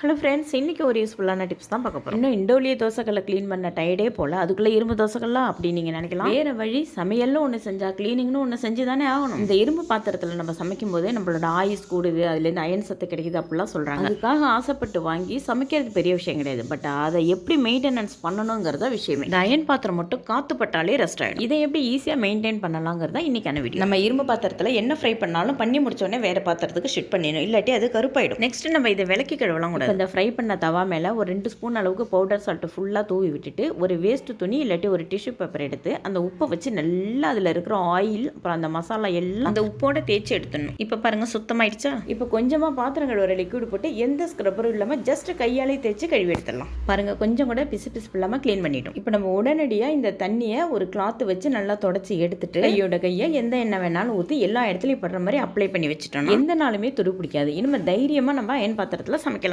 Hello friends இன்றைக்கி ஒரு யூஸ்ஃபுல்லான டிப்ஸ் தான் பார்க்க போகிறோம் இன்னும் இண்டோலிய தோசைகளை க்ளீன் பண்ண டயர்டே போல். அதுக்குள்ளே இரும்பு தோசைகள்லாம் அப்படி நீங்கள் நினைக்கலாம். வேறு வழி சமையல்னு ஒன்று செஞ்சால் க்ளீனிங்னு ஒன்று செஞ்சு தானே ஆகணும். இந்த இரும்பு பாத்திரத்தில் நம்ம சமைக்கும் போதே நம்மளோட ஆயுஸ் கூடுது அதுலேருந்து அயன் சத்து கிடைக்குது அப்படிலாம் சொல்கிறாங்க அதுக்காக ஆசைப்பட்டு வாங்கி சமைக்கிறது பெரிய விஷயம் கிடையாது. பட் அதை எப்படி மெயின்டெனன்ஸ் பண்ணணுங்கிறத விஷயமே. இந்த அயன் பாத்திரம் மட்டும் காற்று பட்டாலே ரெஸ்ட் ஆகிடும் இதை எப்படி ஈஸியாக மெயின்டைன் பண்ணலாங்கிறதா இன்றைக்கான வீடியோ நம்ம இரும்பு பாத்திரத்தில் என்ன ஃப்ரை பண்ணாலும் பண்ணி முடிச்சோடனே வேறு பாத்திரத்துக்கு ஷிஃப்ட் பண்ணிடணும். இல்லாட்டி அது கருப்பாயிடும். நெக்ஸ்ட் நம்ம இதை விளக்கி கழுவலாம் கூட இந்த ஃப்ரை பண்ண தவா மேலே ஒரு ரெண்டு ஸ்பூன் அளவுக்கு பவுடர் சால்ட்டு ஃபுல்லாக தூவி விட்டுட்டு ஒரு வேஸ்ட் துணி இல்லாட்டி ஒரு டிஷ்யூ பேப்பர் எடுத்து அந்த உப்பை வச்சு நல்லா அதில் இருக்கிற ஆயில் அப்புறம் அந்த மசாலா எல்லாம் அந்த உப்போட தேய்ச்சி எடுத்துடணும். இப்போ பாருங்க சுத்தமாயிடுச்சா? இப்போ கொஞ்சமாக பாத்திரம் கழுவுற லிக்விட் போட்டு எந்த ஸ்க்ரப்பரும் இல்லாமல் ஜஸ்ட் கையாலே தேய்ச்சி கழுவி எடுத்துடலாம். பாருங்க கொஞ்சம் கூட பிசு பிசுப்பு இல்லாமல் க்ளீன் பண்ணிட்டோம். இப்போ நம்ம உடனடியாக இந்த தண்ணியை ஒரு கிளாத் வச்சு நல்லா தொடச்சி எடுத்துட்டு கையோட கையை எந்த எண்ணெய் வேணாலும் ஊற்றி எல்லா இடத்துலையும் படுற மாதிரி அப்ளை பண்ணி வச்சுட்டோம் எந்த நாளுமே துரு பிடிக்காது. இனிமேல் தைரியமாக நம்ம அயன் பாத்திரத்தில் சமைக்கலாம்.